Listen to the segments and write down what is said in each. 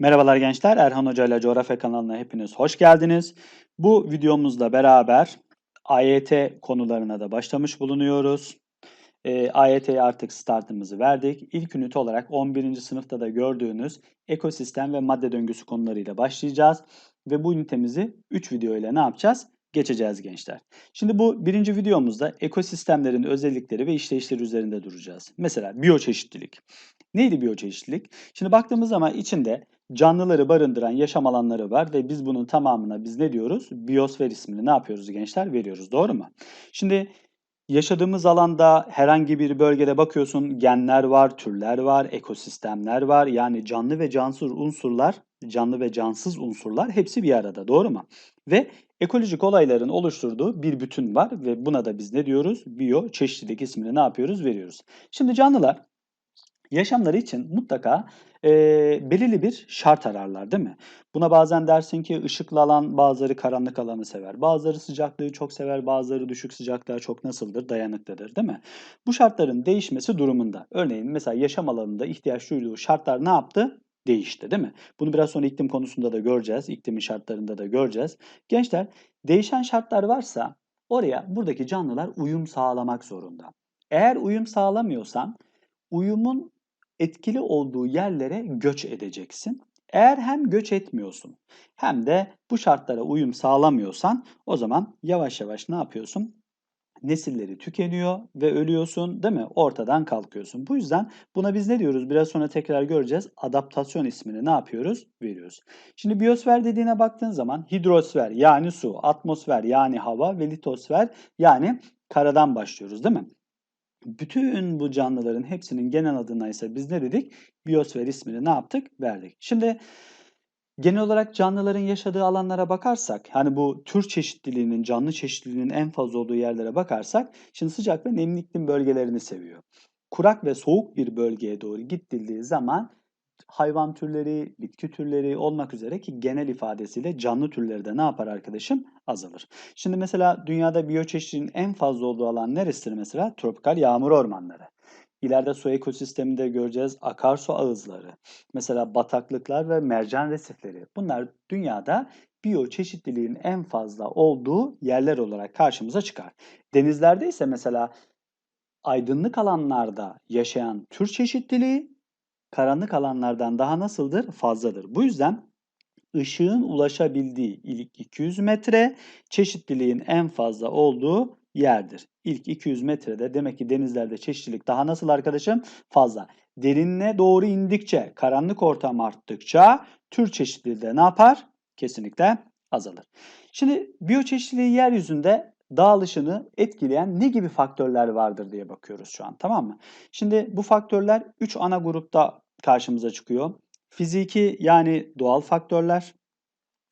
Merhabalar gençler, Erhan Hoca ile Coğrafya kanalına hepiniz hoş geldiniz. Bu videomuzla beraber AYT konularına da başlamış bulunuyoruz. E, AYT'ye artık startımızı verdik. İlk ünite olarak 11. sınıfta da gördüğünüz ekosistem ve madde döngüsü konularıyla başlayacağız. Ve bu ünitemizi 3 video ile ne yapacağız? Geçeceğiz gençler. Şimdi bu birinci videomuzda ekosistemlerin özellikleri ve işleyişleri üzerinde duracağız. Mesela biyoçeşitlilik. Neydi biyoçeşitlilik? Şimdi baktığımız zaman içinde canlıları barındıran yaşam alanları var ve biz bunun tamamına biz ne diyoruz? Biyosfer ismini ne yapıyoruz gençler? Veriyoruz. Doğru mu? Şimdi yaşadığımız alanda herhangi bir bölgede bakıyorsun genler var, türler var, ekosistemler var. Yani canlı ve cansız unsurlar, canlı ve cansız unsurlar hepsi bir arada. Doğru mu? Ve ekolojik olayların oluşturduğu bir bütün var ve buna da biz ne diyoruz? Biyoçeşitlilik ismini ne yapıyoruz? Veriyoruz. Şimdi canlılar yaşamları için mutlaka e, belirli bir şart ararlar değil mi? Buna bazen dersin ki ışıklı alan bazıları karanlık alanı sever. Bazıları sıcaklığı çok sever, bazıları düşük sıcaklığa çok nasıldır? Dayanıklıdır değil mi? Bu şartların değişmesi durumunda. Örneğin mesela yaşam alanında ihtiyaç duyduğu şartlar ne yaptı? Değişti değil mi? Bunu biraz sonra iklim konusunda da göreceğiz. İklimin şartlarında da göreceğiz. Gençler değişen şartlar varsa oraya buradaki canlılar uyum sağlamak zorunda. Eğer uyum sağlamıyorsan uyumun etkili olduğu yerlere göç edeceksin. Eğer hem göç etmiyorsun hem de bu şartlara uyum sağlamıyorsan o zaman yavaş yavaş ne yapıyorsun? Nesilleri tükeniyor ve ölüyorsun değil mi? Ortadan kalkıyorsun. Bu yüzden buna biz ne diyoruz? Biraz sonra tekrar göreceğiz. Adaptasyon ismini ne yapıyoruz? Veriyoruz. Şimdi biyosfer dediğine baktığın zaman hidrosfer yani su, atmosfer yani hava ve litosfer yani karadan başlıyoruz değil mi? Bütün bu canlıların hepsinin genel adına ise biz ne dedik? Biyosfer ismini ne yaptık? Verdik. Şimdi genel olarak canlıların yaşadığı alanlara bakarsak, hani bu tür çeşitliliğinin, canlı çeşitliliğinin en fazla olduğu yerlere bakarsak, şimdi sıcak ve nemli iklim bölgelerini seviyor. Kurak ve soğuk bir bölgeye doğru gittildiği zaman hayvan türleri, bitki türleri olmak üzere ki genel ifadesiyle canlı türleri de ne yapar arkadaşım? Azalır. Şimdi mesela dünyada biyoçeşitliliğin en fazla olduğu alan neresidir mesela? Tropikal yağmur ormanları. İleride su ekosisteminde göreceğiz akarsu ağızları. Mesela bataklıklar ve mercan resifleri. Bunlar dünyada biyoçeşitliliğin en fazla olduğu yerler olarak karşımıza çıkar. Denizlerde ise mesela aydınlık alanlarda yaşayan tür çeşitliliği karanlık alanlardan daha nasıldır? Fazladır. Bu yüzden ışığın ulaşabildiği ilk 200 metre çeşitliliğin en fazla olduğu yerdir. İlk 200 metrede demek ki denizlerde çeşitlilik daha nasıl arkadaşım? Fazla. Derinine doğru indikçe, karanlık ortam arttıkça tür çeşitliliği de ne yapar? Kesinlikle azalır. Şimdi biyoçeşitliliği yeryüzünde dağılışını etkileyen ne gibi faktörler vardır diye bakıyoruz şu an tamam mı? Şimdi bu faktörler 3 ana grupta karşımıza çıkıyor. Fiziki yani doğal faktörler,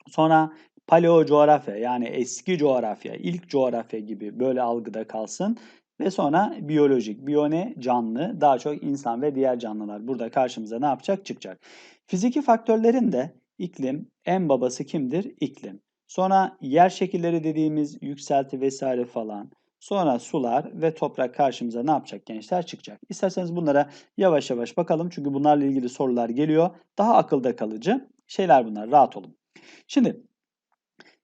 sonra paleo coğrafya yani eski coğrafya, ilk coğrafya gibi böyle algıda kalsın. Ve sonra biyolojik, biyone canlı, daha çok insan ve diğer canlılar burada karşımıza ne yapacak? Çıkacak. Fiziki faktörlerin de iklim, en babası kimdir? İklim. Sonra yer şekilleri dediğimiz yükselti vesaire falan. Sonra sular ve toprak karşımıza ne yapacak gençler? Çıkacak. İsterseniz bunlara yavaş yavaş bakalım. Çünkü bunlarla ilgili sorular geliyor. Daha akılda kalıcı şeyler bunlar. Rahat olun. Şimdi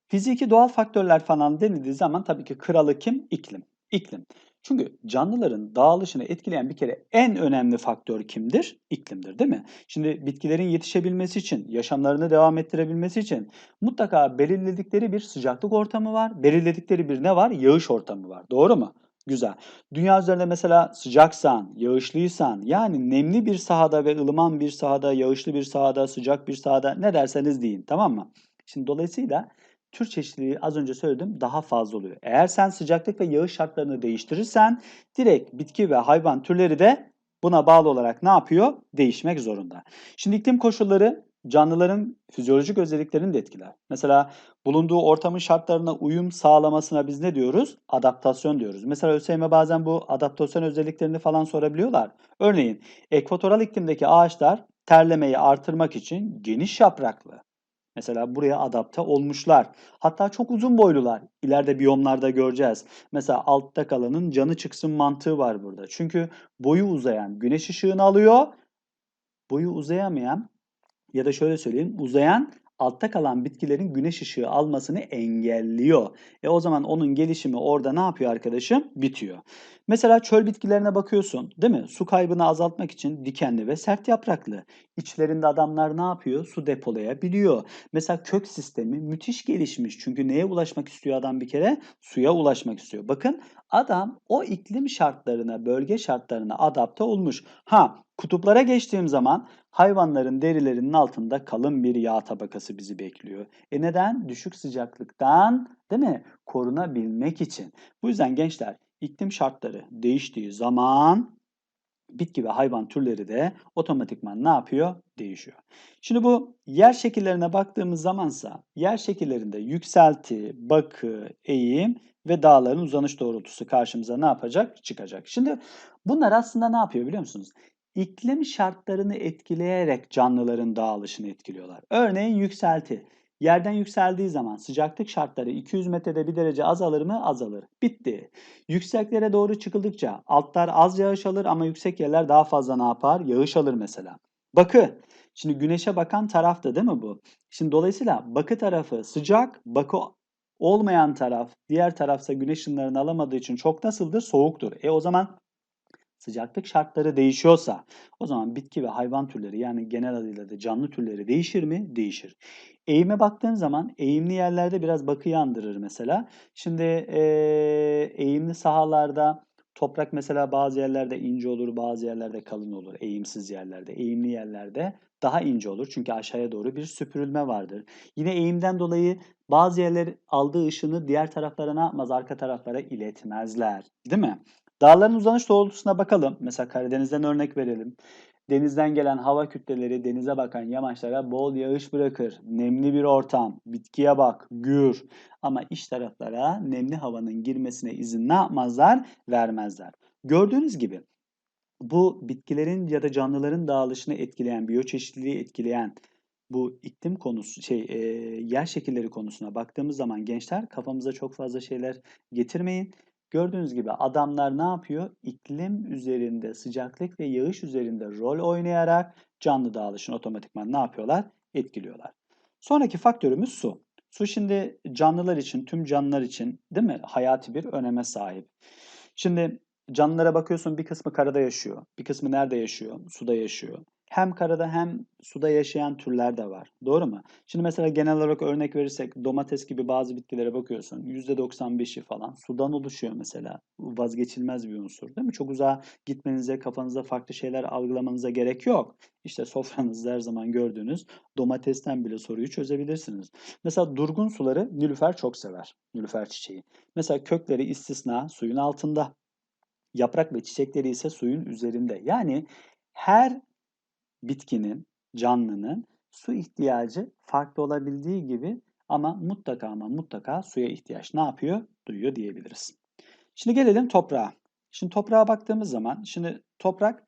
fiziki doğal faktörler falan denildiği zaman tabii ki kralı kim? İklim. İklim. Çünkü canlıların dağılışını etkileyen bir kere en önemli faktör kimdir? İklimdir değil mi? Şimdi bitkilerin yetişebilmesi için, yaşamlarını devam ettirebilmesi için mutlaka belirledikleri bir sıcaklık ortamı var. Belirledikleri bir ne var? Yağış ortamı var. Doğru mu? Güzel. Dünya üzerinde mesela sıcaksan, yağışlıysan yani nemli bir sahada ve ılıman bir sahada, yağışlı bir sahada, sıcak bir sahada ne derseniz deyin tamam mı? Şimdi dolayısıyla tür çeşitliliği az önce söyledim daha fazla oluyor. Eğer sen sıcaklık ve yağış şartlarını değiştirirsen direkt bitki ve hayvan türleri de buna bağlı olarak ne yapıyor? Değişmek zorunda. Şimdi iklim koşulları canlıların fizyolojik özelliklerini de etkiler. Mesela bulunduğu ortamın şartlarına uyum sağlamasına biz ne diyoruz? Adaptasyon diyoruz. Mesela ÖSYM bazen bu adaptasyon özelliklerini falan sorabiliyorlar. Örneğin ekvatoral iklimdeki ağaçlar terlemeyi artırmak için geniş yapraklı, Mesela buraya adapte olmuşlar. Hatta çok uzun boylular. İleride biyomlarda göreceğiz. Mesela altta kalanın canı çıksın mantığı var burada. Çünkü boyu uzayan güneş ışığını alıyor. Boyu uzayamayan ya da şöyle söyleyeyim uzayan altta kalan bitkilerin güneş ışığı almasını engelliyor. E o zaman onun gelişimi orada ne yapıyor arkadaşım? Bitiyor. Mesela çöl bitkilerine bakıyorsun değil mi? Su kaybını azaltmak için dikenli ve sert yapraklı. İçlerinde adamlar ne yapıyor? Su depolayabiliyor. Mesela kök sistemi müthiş gelişmiş. Çünkü neye ulaşmak istiyor adam bir kere? Suya ulaşmak istiyor. Bakın adam o iklim şartlarına, bölge şartlarına adapte olmuş. Ha kutuplara geçtiğim zaman hayvanların derilerinin altında kalın bir yağ tabakası bizi bekliyor. E neden? Düşük sıcaklıktan değil mi? Korunabilmek için. Bu yüzden gençler iklim şartları değiştiği zaman bitki ve hayvan türleri de otomatikman ne yapıyor? Değişiyor. Şimdi bu yer şekillerine baktığımız zamansa yer şekillerinde yükselti, bakı, eğim ve dağların uzanış doğrultusu karşımıza ne yapacak? Çıkacak. Şimdi bunlar aslında ne yapıyor biliyor musunuz? İklim şartlarını etkileyerek canlıların dağılışını etkiliyorlar. Örneğin yükselti. Yerden yükseldiği zaman sıcaklık şartları 200 metrede bir derece azalır mı? Azalır. Bitti. Yükseklere doğru çıkıldıkça altlar az yağış alır ama yüksek yerler daha fazla ne yapar? Yağış alır mesela. Bakı. Şimdi güneşe bakan tarafta değil mi bu? Şimdi dolayısıyla bakı tarafı sıcak, bakı olmayan taraf, diğer tarafsa güneş ışınlarını alamadığı için çok nasıldır? Soğuktur. E o zaman sıcaklık şartları değişiyorsa o zaman bitki ve hayvan türleri yani genel adıyla da canlı türleri değişir mi? Değişir. Eğime baktığın zaman eğimli yerlerde biraz bakıyı andırır mesela. Şimdi eee, eğimli sahalarda toprak mesela bazı yerlerde ince olur, bazı yerlerde kalın olur. Eğimsiz yerlerde, eğimli yerlerde daha ince olur. Çünkü aşağıya doğru bir süpürülme vardır. Yine eğimden dolayı bazı yerler aldığı ışını diğer taraflara ne yapmaz? Arka taraflara iletmezler. Değil mi? Dağların uzanış doğrultusuna bakalım. Mesela Karadeniz'den örnek verelim. Denizden gelen hava kütleleri denize bakan yamaçlara bol yağış bırakır. Nemli bir ortam, bitkiye bak, gür. Ama iç taraflara nemli havanın girmesine izin ne yapmazlar? Vermezler. Gördüğünüz gibi bu bitkilerin ya da canlıların dağılışını etkileyen, biyoçeşitliliği etkileyen bu iklim konusu şey e, yer şekilleri konusuna baktığımız zaman gençler kafamıza çok fazla şeyler getirmeyin. Gördüğünüz gibi adamlar ne yapıyor? İklim üzerinde, sıcaklık ve yağış üzerinde rol oynayarak canlı dağılışını otomatikman ne yapıyorlar? Etkiliyorlar. Sonraki faktörümüz su. Su şimdi canlılar için, tüm canlılar için değil mi? Hayati bir öneme sahip. Şimdi canlılara bakıyorsun bir kısmı karada yaşıyor. Bir kısmı nerede yaşıyor? Suda yaşıyor hem karada hem suda yaşayan türler de var. Doğru mu? Şimdi mesela genel olarak örnek verirsek domates gibi bazı bitkilere bakıyorsun. %95'i falan sudan oluşuyor mesela. Vazgeçilmez bir unsur değil mi? Çok uzağa gitmenize, kafanızda farklı şeyler algılamanıza gerek yok. İşte sofranızda her zaman gördüğünüz domatesten bile soruyu çözebilirsiniz. Mesela durgun suları nilüfer çok sever. Nilüfer çiçeği. Mesela kökleri istisna suyun altında. Yaprak ve çiçekleri ise suyun üzerinde. Yani her bitkinin, canlının su ihtiyacı farklı olabildiği gibi ama mutlaka ama mutlaka suya ihtiyaç ne yapıyor? Duyuyor diyebiliriz. Şimdi gelelim toprağa. Şimdi toprağa baktığımız zaman şimdi toprak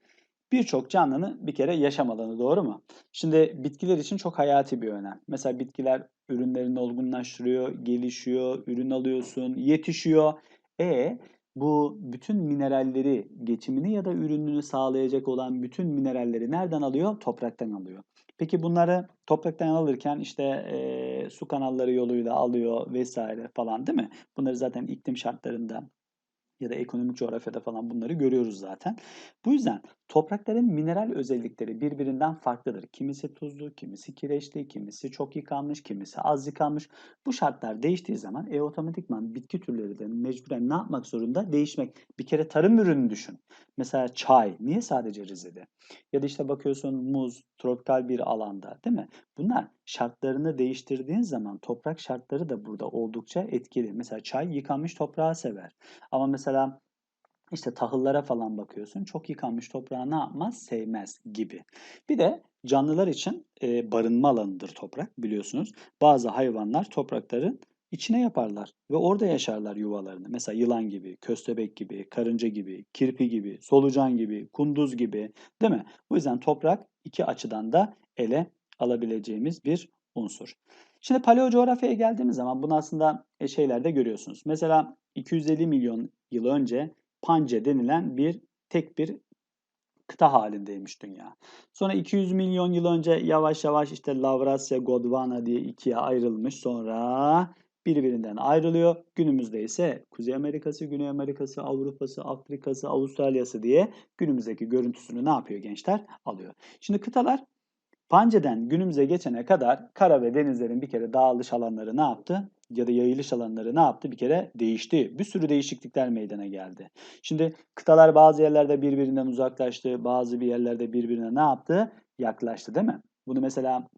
birçok canlının bir kere yaşam alanı doğru mu? Şimdi bitkiler için çok hayati bir önem. Mesela bitkiler ürünlerini olgunlaştırıyor, gelişiyor, ürün alıyorsun, yetişiyor. E bu bütün mineralleri, geçimini ya da ürününü sağlayacak olan bütün mineralleri nereden alıyor? Topraktan alıyor. Peki bunları topraktan alırken işte e, su kanalları yoluyla alıyor vesaire falan değil mi? Bunları zaten iklim şartlarında ya da ekonomik coğrafyada falan bunları görüyoruz zaten. Bu yüzden toprakların mineral özellikleri birbirinden farklıdır. Kimisi tuzlu, kimisi kireçli, kimisi çok yıkanmış, kimisi az yıkanmış. Bu şartlar değiştiği zaman e otomatikman bitki türleri de mecburen ne yapmak zorunda? Değişmek. Bir kere tarım ürünü düşün. Mesela çay. Niye sadece Rize'de? Ya da işte bakıyorsun muz, tropikal bir alanda değil mi? Bunlar şartlarını değiştirdiğin zaman toprak şartları da burada oldukça etkili. Mesela çay yıkanmış toprağı sever. Ama mesela işte tahıllara falan bakıyorsun. Çok yıkanmış toprağı ne yapmaz? Sevmez gibi. Bir de canlılar için e, barınma alanıdır toprak biliyorsunuz. Bazı hayvanlar toprakların içine yaparlar ve orada yaşarlar yuvalarını. Mesela yılan gibi, köstebek gibi, karınca gibi, kirpi gibi, solucan gibi, kunduz gibi değil mi? Bu yüzden toprak iki açıdan da ele alabileceğimiz bir unsur. Şimdi paleo coğrafyaya geldiğimiz zaman bunu aslında e, şeylerde görüyorsunuz. Mesela 250 milyon yıl önce Pange denilen bir tek bir kıta halindeymiş dünya. Sonra 200 milyon yıl önce yavaş yavaş işte Lavrasya, Gondwana diye ikiye ayrılmış. Sonra birbirinden ayrılıyor. Günümüzde ise Kuzey Amerika'sı, Güney Amerika'sı, Avrupa'sı, Afrika'sı, Avustralya'sı diye günümüzdeki görüntüsünü ne yapıyor gençler? Alıyor. Şimdi kıtalar Pance'den günümüze geçene kadar kara ve denizlerin bir kere dağılış alanları ne yaptı? Ya da yayılış alanları ne yaptı? Bir kere değişti. Bir sürü değişiklikler meydana geldi. Şimdi kıtalar bazı yerlerde birbirinden uzaklaştı, bazı bir yerlerde birbirine ne yaptı? Yaklaştı değil mi? Bunu mesela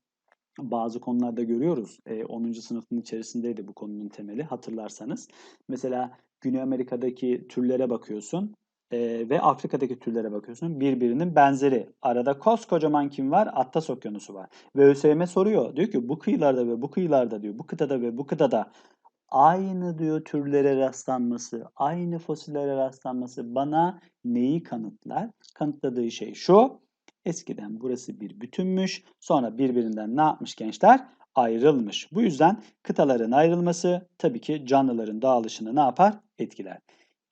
bazı konularda görüyoruz. E, 10. sınıfın içerisindeydi bu konunun temeli hatırlarsanız. Mesela Güney Amerika'daki türlere bakıyorsun e, ve Afrika'daki türlere bakıyorsun. Birbirinin benzeri. Arada koskocaman kim var? Atlas Okyanusu var. Ve ÖSYM soruyor. Diyor ki bu kıyılarda ve bu kıyılarda diyor, bu kıtada ve bu kıtada aynı diyor türlere rastlanması, aynı fosillere rastlanması bana neyi kanıtlar? Kanıtladığı şey şu. Eskiden burası bir bütünmüş. Sonra birbirinden ne yapmış gençler? Ayrılmış. Bu yüzden kıtaların ayrılması tabii ki canlıların dağılışını ne yapar? Etkiler.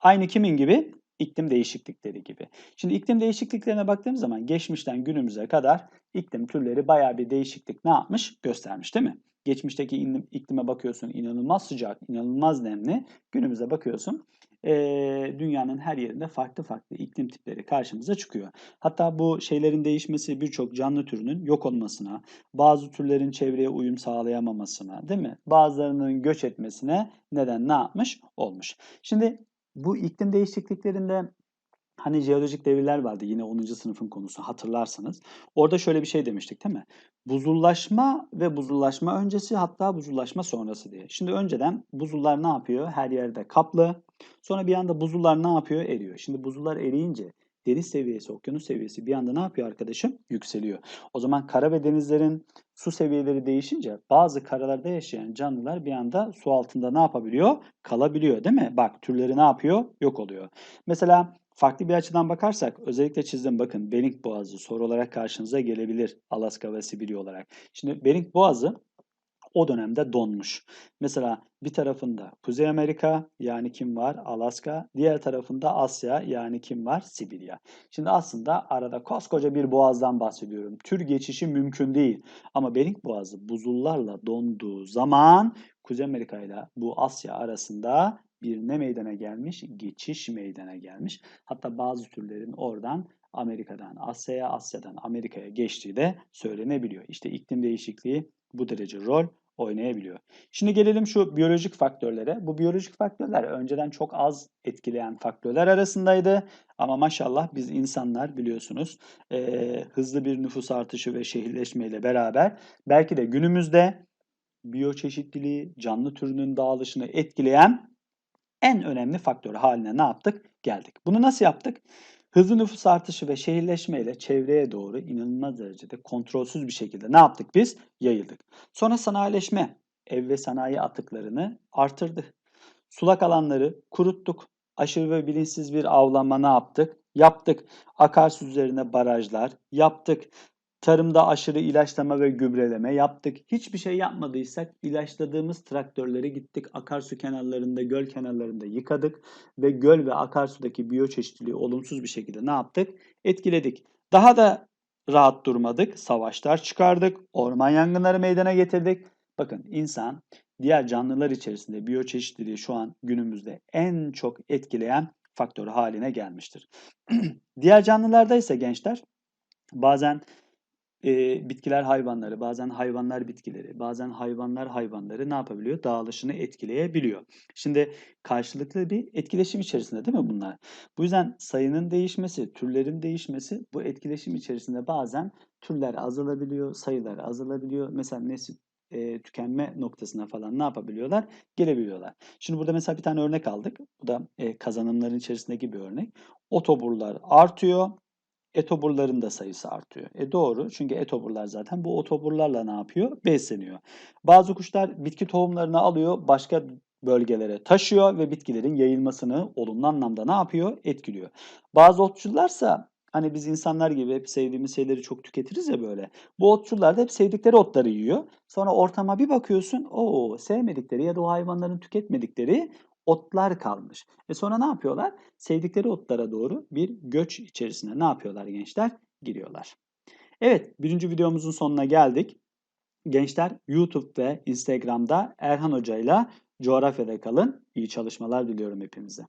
Aynı kimin gibi? İklim değişiklikleri gibi. Şimdi iklim değişikliklerine baktığımız zaman geçmişten günümüze kadar iklim türleri bayağı bir değişiklik ne yapmış? Göstermiş değil mi? Geçmişteki iklime bakıyorsun inanılmaz sıcak, inanılmaz nemli. Günümüze bakıyorsun dünyanın her yerinde farklı farklı iklim tipleri karşımıza çıkıyor. Hatta bu şeylerin değişmesi birçok canlı türünün yok olmasına, bazı türlerin çevreye uyum sağlayamamasına, değil mi? Bazılarının göç etmesine neden ne yapmış? Olmuş. Şimdi bu iklim değişikliklerinde Hani jeolojik devirler vardı yine 10. sınıfın konusu hatırlarsanız. Orada şöyle bir şey demiştik değil mi? Buzullaşma ve buzullaşma öncesi hatta buzullaşma sonrası diye. Şimdi önceden buzullar ne yapıyor? Her yerde kaplı. Sonra bir anda buzullar ne yapıyor? Eriyor. Şimdi buzullar eriyince deniz seviyesi, okyanus seviyesi bir anda ne yapıyor arkadaşım? Yükseliyor. O zaman kara ve denizlerin su seviyeleri değişince bazı karalarda yaşayan canlılar bir anda su altında ne yapabiliyor? Kalabiliyor değil mi? Bak türleri ne yapıyor? Yok oluyor. Mesela Farklı bir açıdan bakarsak özellikle çizdim bakın Bering Boğazı soru olarak karşınıza gelebilir Alaska ve Sibirya olarak. Şimdi Bering Boğazı o dönemde donmuş. Mesela bir tarafında Kuzey Amerika yani kim var? Alaska. Diğer tarafında Asya yani kim var? Sibirya. Şimdi aslında arada koskoca bir boğazdan bahsediyorum. Tür geçişi mümkün değil. Ama Bering Boğazı buzullarla donduğu zaman Kuzey Amerika ile bu Asya arasında bir ne meydana gelmiş? Geçiş meydana gelmiş. Hatta bazı türlerin oradan Amerika'dan Asya'ya, Asya'dan Amerika'ya geçtiği de söylenebiliyor. İşte iklim değişikliği bu derece rol oynayabiliyor. Şimdi gelelim şu biyolojik faktörlere. Bu biyolojik faktörler önceden çok az etkileyen faktörler arasındaydı. Ama maşallah biz insanlar biliyorsunuz e, hızlı bir nüfus artışı ve şehirleşmeyle beraber belki de günümüzde biyoçeşitliliği, canlı türünün dağılışını etkileyen en önemli faktör haline ne yaptık? Geldik. Bunu nasıl yaptık? Hızlı nüfus artışı ve şehirleşme ile çevreye doğru inanılmaz derecede kontrolsüz bir şekilde ne yaptık biz? Yayıldık. Sonra sanayileşme ev ve sanayi atıklarını artırdı. Sulak alanları kuruttuk. Aşırı ve bilinçsiz bir avlanma ne yaptık? Yaptık. Akarsu üzerine barajlar yaptık. Tarımda aşırı ilaçlama ve gübreleme yaptık. Hiçbir şey yapmadıysak ilaçladığımız traktörleri gittik akarsu kenarlarında, göl kenarlarında yıkadık ve göl ve akarsudaki biyoçeşitliliği olumsuz bir şekilde ne yaptık? Etkiledik. Daha da rahat durmadık. Savaşlar çıkardık. Orman yangınları meydana getirdik. Bakın insan diğer canlılar içerisinde biyoçeşitliliği şu an günümüzde en çok etkileyen faktör haline gelmiştir. diğer canlılarda ise gençler bazen e, bitkiler hayvanları, bazen hayvanlar bitkileri, bazen hayvanlar hayvanları ne yapabiliyor? Dağılışını etkileyebiliyor. Şimdi karşılıklı bir etkileşim içerisinde değil mi bunlar? Bu yüzden sayının değişmesi, türlerin değişmesi bu etkileşim içerisinde bazen türler azalabiliyor, sayılar azalabiliyor. Mesela nesil e, tükenme noktasına falan ne yapabiliyorlar? Gelebiliyorlar. Şimdi burada mesela bir tane örnek aldık. Bu da e, kazanımların içerisindeki bir örnek. Otoburlar artıyor etoburların da sayısı artıyor. E doğru çünkü etoburlar zaten bu otoburlarla ne yapıyor? Besleniyor. Bazı kuşlar bitki tohumlarını alıyor başka bölgelere taşıyor ve bitkilerin yayılmasını olumlu anlamda ne yapıyor? Etkiliyor. Bazı otçularsa hani biz insanlar gibi hep sevdiğimiz şeyleri çok tüketiriz ya böyle. Bu otçular da hep sevdikleri otları yiyor. Sonra ortama bir bakıyorsun o sevmedikleri ya da o hayvanların tüketmedikleri otlar kalmış. E sonra ne yapıyorlar? Sevdikleri otlara doğru bir göç içerisine ne yapıyorlar gençler? Giriyorlar. Evet, birinci videomuzun sonuna geldik. Gençler YouTube ve Instagram'da Erhan Hoca ile coğrafyada kalın. İyi çalışmalar diliyorum hepinize.